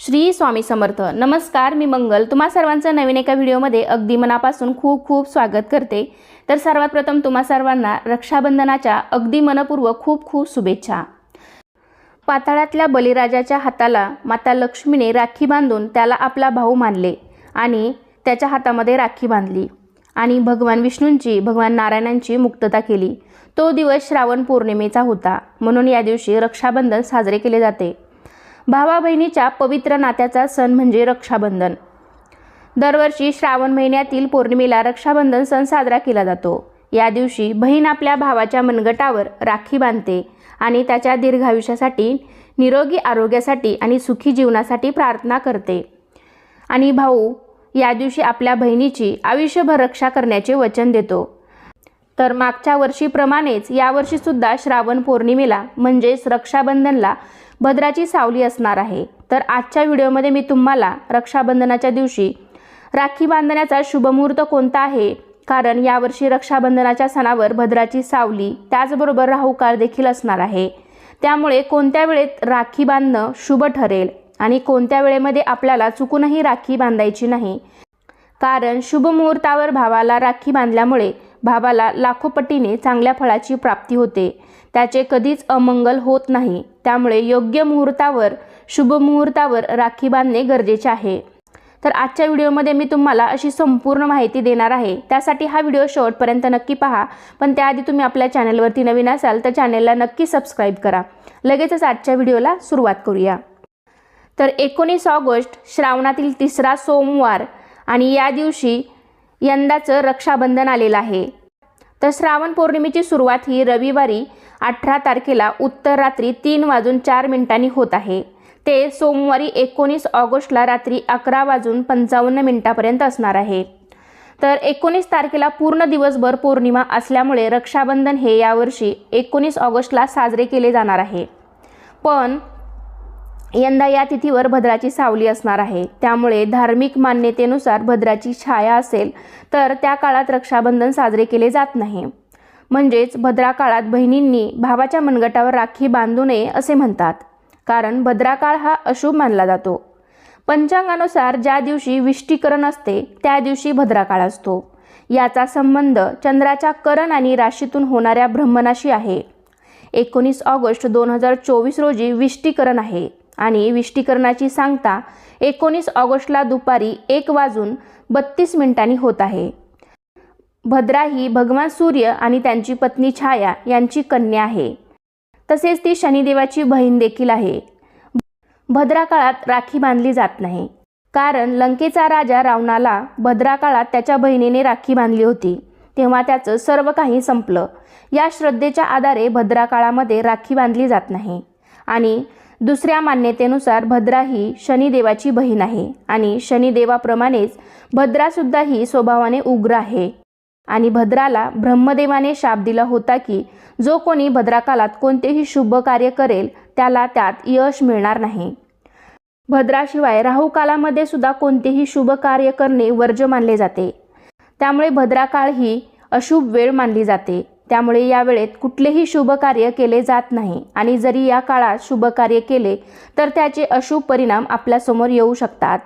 श्री स्वामी समर्थ. नमस्कार मी मंगल. तुम्हा सर्वांचं नवीन एका व्हिडिओमध्ये अगदी मनापासून खूप खूप स्वागत करते. तर सर्वात प्रथम तुम्हा सर्वांना रक्षाबंधनाच्या अगदी मनपूर्वक खूप खूप शुभेच्छा. पाताळातल्या बलिराजाच्या हाताला माता लक्ष्मीने राखी बांधून त्याला आपला भाऊ मानले आणि त्याच्या हातामध्ये राखी बांधली आणि भगवान विष्णूंची भगवान नारायणांची मुक्तता केली. तो दिवस श्रावण पौर्णिमेचा होता. म्हणून या दिवशी रक्षाबंधन साजरे केले जाते. भावा बहिणीच्या पवित्र नात्याचा सण म्हणजे रक्षाबंधन. दरवर्षी श्रावण महिन्यातील पौर्णिमेला रक्षाबंधन सण साजरा केला जातो. या दिवशी बहीण आपल्या भावाच्या मनगटावर राखी बांधते आणि त्याच्या दीर्घायुष्यासाठी निरोगी आरोग्यासाठी आणि सुखी जीवनासाठी प्रार्थना करते. आणि भाऊ या दिवशी आपल्या बहिणीची आयुष्यभर रक्षा करण्याचे वचन देतो. तर मागच्या वर्षीप्रमाणेच यावर्षीसुद्धा श्रावण पौर्णिमेला म्हणजेच रक्षाबंधनला भद्राची सावली असणार आहे. तर आजच्या व्हिडिओमध्ये मी तुम्हाला रक्षाबंधनाच्या दिवशी राखी बांधण्याचा शुभमुहूर्त कोणता आहे? कारण यावर्षी रक्षाबंधनाच्या सणावर भद्राची सावली त्याचबरोबर राहू काळ देखील असणार आहे. त्यामुळे कोणत्या वेळेत राखी बांधणं शुभ ठरेल आणि कोणत्या वेळेमध्ये आपल्याला चुकूनही राखी बांधायची नाही? कारण शुभ मुहूर्तावर भावाला राखी बांधल्यामुळे भावाला लाखोपटीने चांगल्या फळाची प्राप्ती होते. त्याचे कधीच अमंगल होत नाही. त्यामुळे योग्य मुहूर्तावर शुभ मुहूर्तावर राखी बांधणे गरजेचे आहे. तर आजच्या व्हिडिओमध्ये मी तुम्हाला अशी संपूर्ण माहिती देणार आहे. त्यासाठी हा व्हिडिओ शेवटपर्यंत नक्की पहा. पण त्याआधी तुम्ही आपल्या चॅनलवरती नवीन असाल तर चॅनलला नक्की सबस्क्राईब करा. लगेचच आजच्या व्हिडिओला सुरुवात करूया. तर एकोणीस ऑगस्ट श्रावणातील तिसरा सोमवार आणि या दिवशी यंदाचं रक्षाबंधन आलेलं आहे. तर श्रावण पौर्णिमेची सुरुवात ही रविवारी अठरा तारखेला उत्तर रात्री तीन वाजून चार मिनिटांनी होत आहे. ते सोमवारी एकोणीस ऑगस्टला रात्री अकरा वाजून पंचावन्न मिनिटापर्यंत असणार आहे. तर एकोणीस तारखेला पूर्ण दिवसभर पौर्णिमा असल्यामुळे रक्षाबंधन हे यावर्षी एकोणीस ऑगस्टला साजरे केले जाणार आहे. पण यंदा या तिथीवर भद्राची सावली असणार आहे. त्यामुळे धार्मिक मान्यतेनुसार भद्राची छाया असेल तर त्या काळात रक्षाबंधन साजरे केले जात नाही. म्हणजेच भद्रा काळात बहिणींनी भावाच्या मनगटावर राखी बांधू नये असे म्हणतात. कारण भद्राकाळ हा अशुभ मानला जातो. पंचांगानुसार ज्या दिवशी विष्टीकरण असते त्या दिवशी भद्राकाळ असतो. याचा संबंध चंद्राच्या करण आणि राशीतून होणाऱ्या ब्रह्मणाशी आहे. एकोणीस ऑगस्ट दोन हजार चोवीस रोजी विष्टीकरण आहे. आणि विष्टीकरणाची सांगता एकोणीस ऑगस्टला दुपारी एक वाजून बत्तीस मिनिटांनी होत आहे. भद्रा ही भगवान सूर्य आणि त्यांची पत्नी छाया यांची कन्या आहे. तसेच ती शनिदेवाची बहीण देखील आहे. भद्रा काळात राखी बांधली जात नाही. कारण लंकेचा राजा रावणाला भद्रा काळात त्याच्या बहिणीने राखी बांधली होती. तेव्हा त्याचं सर्व काही संपलं. या श्रद्धेच्या आधारे भद्रा काळामध्ये राखी बांधली जात नाही. आणि दुसऱ्या मान्यतेनुसार भद्रा ही शनिदेवाची बहीण आहे आणि शनिदेवाप्रमाणेच भद्रासुद्धा ही स्वभावाने उग्र आहे. आणि भद्राला ब्रह्मदेवाने शाप दिला होता की जो कोणी भद्राकालात कोणतेही शुभ कार्य करेल त्याला त्यात यश मिळणार नाही. भद्राशिवाय राहू कालामध्ये सुद्धा कोणतेही शुभ कार्य करणे वर्ज्य मानले जाते. त्यामुळे भद्राकाळ ही अशुभ वेळ मानली जाते. त्यामुळे या वेळेत कुठलेही शुभ कार्य केले जात नाही. आणि जरी या काळात शुभ कार्य केले तर त्याचे अशुभ परिणाम आपल्यासमोर येऊ शकतात.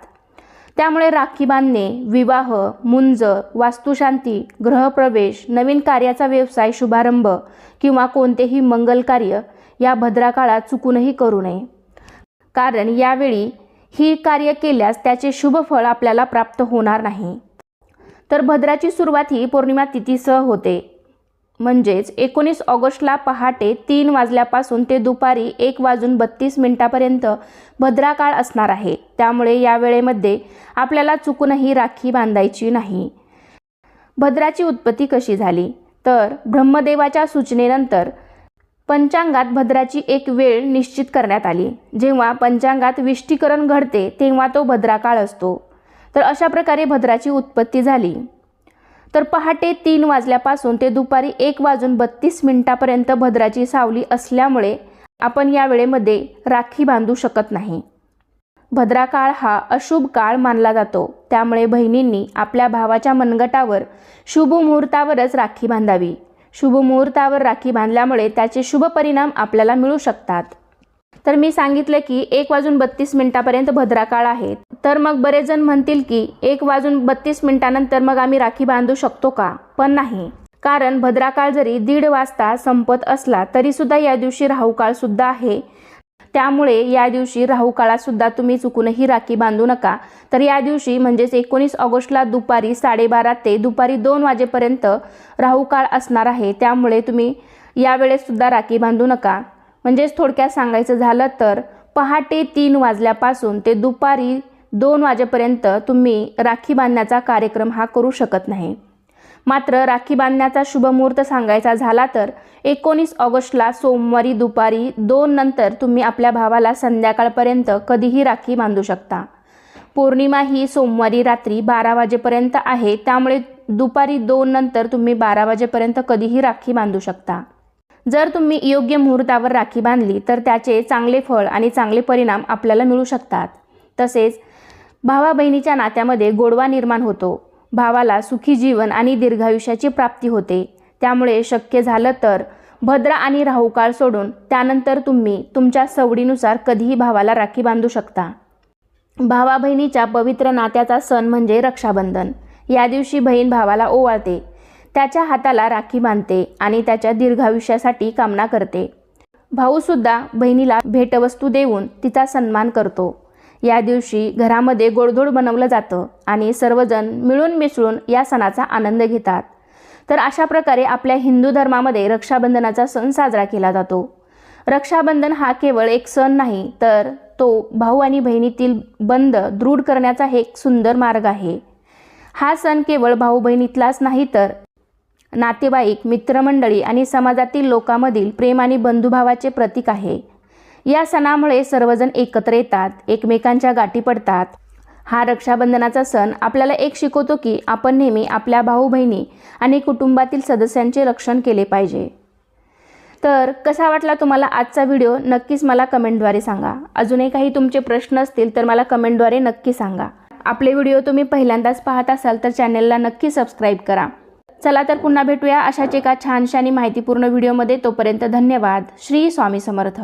त्यामुळे राखी बांधणे विवाह मुंज वास्तुशांती ग्रहप्रवेश नवीन कार्याचा व्यवसाय शुभारंभ किंवा कोणतेही मंगल कार्य या भद्रा काळात चुकूनही करू नये. कारण यावेळी ही कार्य केल्यास त्याचे शुभ फळ आपल्याला प्राप्त होणार नाही. तर भद्राची सुरुवात ही पौर्णिमा तिथीसह होते. म्हणजेच एकोणीस ऑगस्टला पहाटे तीन वाजल्यापासून ते दुपारी एक वाजून बत्तीस मिनिटापर्यंत भद्रा काळ असणार आहे. त्यामुळे या वेळेमध्ये आपल्याला चुकूनही राखी बांधायची नाही. भद्राची उत्पत्ती कशी झाली? तर ब्रह्मदेवाच्या सूचनेनंतर पंचांगात भद्राची एक वेळ निश्चित करण्यात आली. जेव्हा पंचांगात विष्टीकरण घडते तेव्हा तो भद्राकाळ असतो. तर अशा प्रकारे भद्राची उत्पत्ती झाली. तर पहाटे तीन वाजल्यापासून ते दुपारी एक वाजून बत्तीस मिनिटापर्यंत भद्राची सावली असल्यामुळे आपण या वेळेमध्ये राखी बांधू शकत नाही. भद्राकाळ हा अशुभ काळ मानला जातो. त्यामुळे बहिणींनी आपल्या भावाच्या मनगटावर शुभ मुहूर्तावरच राखी बांधावी. शुभ मुहूर्तावर राखी बांधल्यामुळे त्याचे शुभ परिणाम आपल्याला मिळू शकतात. तर मी सांगितलं की एक वाजून बत्तीस मिनिटापर्यंत भद्राकाळ आहे. तर मग बरेच जण म्हणतील की एक वाजून बत्तीस मिनिटानंतर मग आम्ही राखी बांधू शकतो का? पण नाही. कारण भद्राकाळ जरी दीड वाजता संपत असला तरीसुद्धा या दिवशी राहूकाळसुद्धा आहे. त्यामुळे या दिवशी राहू काळातसुद्धा तुम्ही चुकूनही राखी बांधू नका. तर या दिवशी म्हणजेच एकोणीस ऑगस्टला दुपारी साडेबारा ते दुपारी दोन वाजेपर्यंत राहू काळ असणार आहे. त्यामुळे तुम्ही यावेळेससुद्धा राखी बांधू नका. म्हणजेच थोडक्यात सांगायचं झालं तर पहाटे तीन वाजल्यापासून ते दुपारी दोन वाजेपर्यंत तुम्ही राखी बांधण्याचा कार्यक्रम हा करू शकत नाही. मात्र राखी बांधण्याचा शुभमुहूर्त सांगायचा झाला तर एकोणीस ऑगस्टला सोमवारी दुपारी दोन नंतर तुम्ही आपल्या भावाला संध्याकाळपर्यंत कधीही राखी बांधू शकता. पौर्णिमा ही सोमवारी रात्री बारा वाजेपर्यंत आहे त्यामुळे दुपारी दोन नंतर तुम्ही बारा वाजेपर्यंत कधीही राखी बांधू शकता. जर तुम्ही योग्य मुहूर्तावर राखी बांधली तर त्याचे चांगले फळ आणि चांगले परिणाम आपल्याला मिळू शकतात. तसेच भावा बहिणीच्या नात्यामध्ये गोडवा निर्माण होतो. भावाला सुखी जीवन आणि दीर्घायुष्याची प्राप्ती होते. त्यामुळे शक्य झालं तर भद्रा आणि राहुकाळ सोडून त्यानंतर तुम्ही तुमच्या सवडीनुसार कधीही भावाला राखी बांधू शकता. भावा बहिणीच्या पवित्र नात्याचा सण म्हणजे रक्षाबंधन. या दिवशी बहीण भावाला ओवाळते. त्याच्या हाताला राखी बांधते आणि त्याच्या दीर्घायुष्यासाठी कामना करते. भाऊसुद्धा बहिणीला भेटवस्तू देऊन तिचा सन्मान करतो. या दिवशी घरामध्ये गोडधोड बनवलं जातं आणि सर्वजण मिळून मिसळून या सणाचा आनंद घेतात. तर अशा प्रकारे आपल्या हिंदू धर्मामध्ये रक्षाबंधनाचा सण साजरा केला जातो. रक्षाबंधन हा केवळ एक सण नाही तर तो भाऊ आणि बहिणीतील बंध दृढ करण्याचा एक सुंदर मार्ग आहे. हा सण केवळ भाऊ बहिणीतलाच नाही तर नातेवाईक मित्रमंडळी आणि समाजातील लोकांमधील प्रेम आणि बंधुभावाचे प्रतीक आहे. या सणामुळे सर्वजण एकत्र येतात एकमेकांच्या गाठी पडतात. हा रक्षाबंधनाचा सण आपल्याला एक शिकवतो की आपण नेहमी आपल्या भाऊ बहिणी आणि कुटुंबातील सदस्यांचे रक्षण केले पाहिजे. तर कसा वाटला तुम्हाला आजचा व्हिडिओ? नक्कीच मला कमेंटद्वारे सांगा. अजूनही काही तुमचे प्रश्न असतील तर मला कमेंटद्वारे नक्की सांगा. आपले व्हिडिओ तुम्ही पहिल्यांदाच पाहत असाल तर चॅनलला नक्की सबस्क्राईब करा. चला तर पुन्हा भेटूया अशाच एका छानशा आणि माहितीपूर्ण व्हिडिओमध्ये. तोपर्यंत धन्यवाद. श्री स्वामी समर्थ.